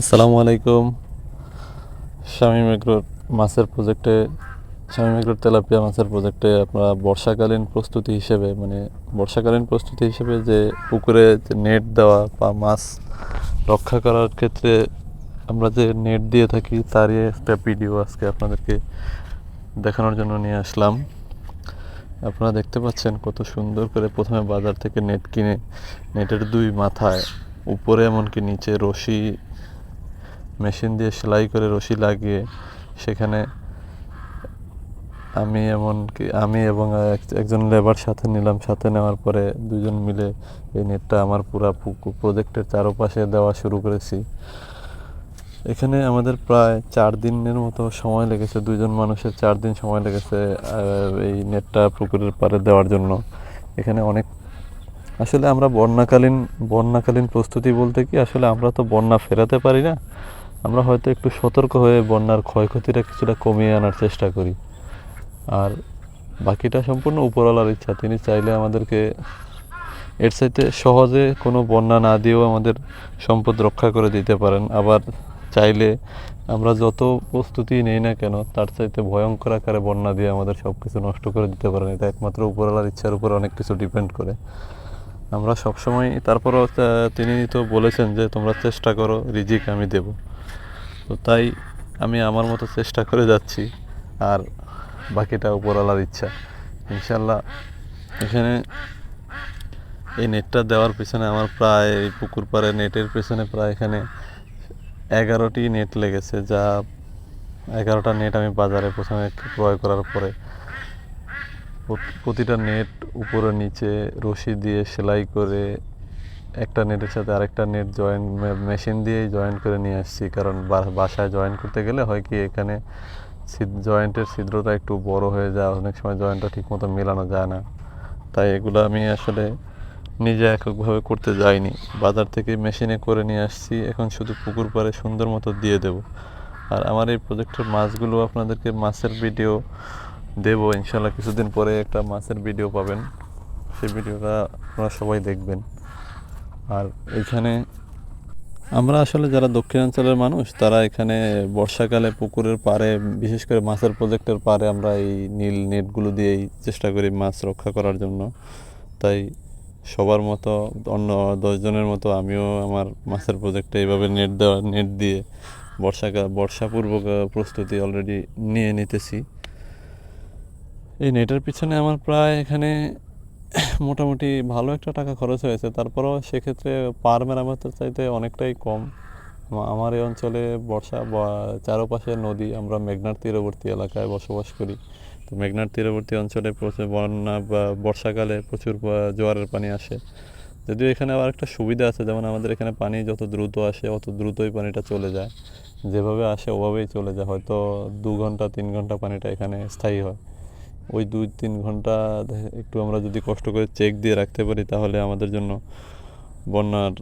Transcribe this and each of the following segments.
আসসালামু আলাইকুম। স্বামী মেঘরোড মাছের প্রজেক্টে স্বামী মেঘরোড তেলাপিয়া মাছের প্রজেক্টে আপনারা বর্ষাকালীন প্রস্তুতি হিসেবে মানে বর্ষাকালীন প্রস্তুতি হিসেবে যে পুকুরে যে নেট দেওয়া বা মাছ রক্ষা করার ক্ষেত্রে আমরা যে নেট দিয়ে থাকি, তারই একটা ভিডিও আজকে আপনাদেরকে দেখানোর জন্য নিয়ে আসলাম। আপনারা দেখতে পাচ্ছেন কত সুন্দর করে প্রথমে বাজার থেকে নেট কিনে, নেটের দুই মাথায়, উপরে এমনকি নিচে রশি মেশিন দিয়ে সেলাই করে রশি লাগিয়ে সেখানে আমি এমনকি আমি এবং এক- একজন লেবার সাথে নিলাম। সাথে নেওয়ার পরে দুজন মিলে এই নেটটা আমার পুরা প্রজেক্টের চারপাশে দেওয়া শুরু করেছি। এখানে আমাদের প্রায় চার দিনের মতো সময় লেগেছে দুজন মানুষের চার দিন সময় লেগেছে এই নেটটা পুকুরের পাড়ে দেওয়ার জন্য। এখানে অনেক, আসলে আমরা বন্যাকালীন বন্যাকালীন প্রস্তুতি বলতে কি, আসলে আমরা তো বন্যা ফেরাতে পারি না। আমরা হয়তো একটু সতর্ক হয়ে বন্যার ক্ষয়ক্ষতিটা কিছুটা কমিয়ে আনার চেষ্টা করি। আর বাকিটা সম্পূর্ণ উপরওয়ালার ইচ্ছা। তিনি চাইলে আমাদেরকে এর চাইতে সহজে কোনো বন্যা না দিয়েও আমাদের সম্পদ রক্ষা করে দিতে পারেন। আবার চাইলে আমরা যত প্রস্তুতি নেই না কেন, তার চাইতে ভয়ঙ্কর আকারে বন্যা দিয়ে আমাদের সব কিছু নষ্ট করে দিতে পারেন। এটা একমাত্র উপরওয়ালার ইচ্ছার উপর অনেক কিছু ডিপেন্ড করে। আমরা সবসময়, তারপরও তিনি তো বলেছেন যে তোমরা চেষ্টা করো, রিজিক আমি দেব। তো তাই আমি আমার মতো চেষ্টা করে যাচ্ছি, আর বাকিটা উপরওয়ালার ইচ্ছা। ইনশাল্লাহ এখানে এই নেটটা দেওয়ার পিছনে আমার প্রায় এই পুকুর পাড়ে নেটের পিছনে প্রায় এখানে এগারোটি নেট লেগেছে, যা এগারোটা নেট আমি বাজারে প্রথমে ক্রয় করার পরে প্রতিটা নেট উপরে নিচে রশি দিয়ে সেলাই করে একটা নেটের সাথে আরেকটা নেট জয়েন মেশিন দিয়েই জয়েন করে নিয়ে আসছি, কারণ বাসায় জয়েন করতে গেলে হয় কি এখানে জয়েন্টের ছিদ্রটা একটু বড় হয়ে যায়, অনেক সময় জয়েন্টটা ঠিকমতো মেলানো যায় না। তাই এগুলো আমি আসলে নিজে এককভাবে করতে যাইনি। বাজার থেকে মেশিনে করে নিয়ে আসছি, এখন শুধু পুকুর পাড়ে সুন্দর মতো দিয়ে দেব। আর আমার এই প্রজেক্টের মাছগুলো আপনাদেরকে মাছের ভিডিও দেব, ইনশাল্লাহ কিছুদিন পরে একটা মাছের ভিডিও পাবেন। সেই ভিডিওটা আপনারা সবাই দেখবেন। আর এইখানে আমরা আসলে যারা দক্ষিণাঞ্চলের মানুষ, তারা এখানে বর্ষাকালে পুকুরের পাড়ে, বিশেষ করে মাছের প্রজেক্টের পাড়ে আমরা এই নীল নেটগুলো দিয়েই চেষ্টা করি মাছ রক্ষা করার জন্য। তাই সবার মতো, অন্য দশজনের মতো আমিও আমার মাছের প্রজেক্টে এইভাবে নেট দেওয়া, নেট দিয়ে বর্ষাকাল বর্ষাপূর্বক প্রস্তুতি অলরেডি নিয়ে নিতেছি। এই নেটের পিছনে আমার প্রায় এখানে মোটামুটি ভালো একটা টাকা খরচ হয়েছে। তারপরও সেক্ষেত্রে পার মেরামতের চাইতে অনেকটাই কম। আমার এই অঞ্চলে বর্ষা চারপাশে নদী, আমরা মেঘনার তীরবর্তী এলাকায় বসবাস করি। তো মেঘনার তীরবর্তী অঞ্চলে প্রচুর বন্যা, বা, বর্ষাকালে প্রচুর জোয়ারের পানি আসে। যদিও এখানে আবার একটা সুবিধা আছে, যেমন আমাদের এখানে পানি যত দ্রুত আসে, অত দ্রুতই পানিটা চলে যায়। যেভাবে আসে, ওভাবেই চলে যায়। হয়তো দু ঘণ্টা, তিন ঘণ্টা পানিটা এখানে স্থায়ী হয়। ওই দুই তিন ঘণ্টা একটু আমরা যদি কষ্ট করে চেক দিয়ে রাখতে পারি, তাহলে আমাদের জন্য বন্যার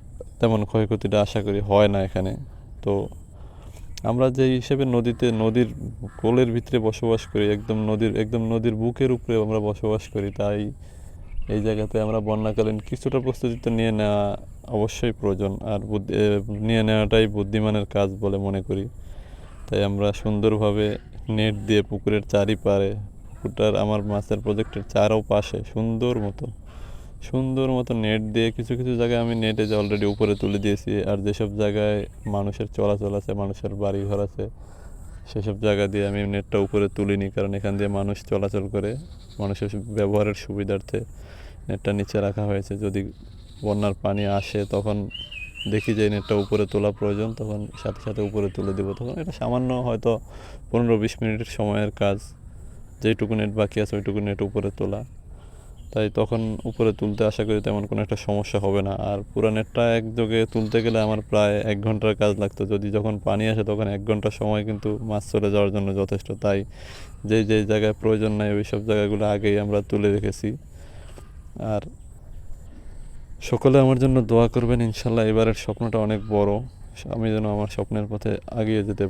তেমন ক্ষয়ক্ষতিটা আশা করি হয় না এখানে। তো আমরা যে হিসেবে নদীতে, নদীর কোলের ভিতরে বসবাস করি, একদম নদীর একদম নদীর বুকের উপরে আমরা বসবাস করি, তাই এই জায়গাতে আমরা বন্যাকালীন কিছুটা প্রস্তুতি তো নিয়ে নেওয়া অবশ্যই প্রয়োজন। আর বুদ্ধি নিয়ে নেওয়াটাই বুদ্ধিমানের কাজ বলে মনে করি। তাই আমরা সুন্দরভাবে নেট দিয়ে পুকুরের চারিপাড়ে পুকুরটার আমার মাছের প্রজেক্টের চারও পাশে সুন্দর মতো সুন্দর মতো নেট দিয়ে কিছু কিছু জায়গায় আমি নেটে যে অলরেডি উপরে তুলে দিয়েছি, আর যেসব জায়গায় মানুষের চলাচল আছে, মানুষের বাড়ি ঘর আছে, সেসব জায়গা দিয়ে আমি নেটটা উপরে তুলিনি, কারণ এখান দিয়ে মানুষ চলাচল করে, মানুষের ব্যবহারের সুবিধার্থে নেটটা নিচে রাখা হয়েছে। যদি বন্যার পানি আসে, তখন দেখি যে নেটটা উপরে তোলা প্রয়োজন, তখন সাথে সাথে উপরে তুলে দেবো। তখন এটা সামান্য হয়তো পনেরো বিশ মিনিটের সময়ের কাজ। যেইটুকু নেট বাকি আছে, ওইটুকু নেট উপরে তোলা। তাই তখন উপরে তুলতে আশা করি তেমন কোনো একটা সমস্যা হবে না। আর পুরো নেটটা একযোগে তুলতে গেলে আমার প্রায় এক ঘণ্টার কাজ লাগতো। যদি যখন পানি আসে, তখন এক ঘণ্টা সময় কিন্তু মাছ চলে যাওয়ার জন্য যথেষ্ট। তাই যেই যেই জায়গায় প্রয়োজন নাই, ওই সব জায়গাগুলো আগেই আমরা তুলে রেখেছি। আর সকলে আমার জন্য দোয়া করবেন। ইনশাল্লাহ এবারের স্বপ্নটা অনেক বড়। আমি যেন আমার স্বপ্নের পথে এগিয়ে যেতে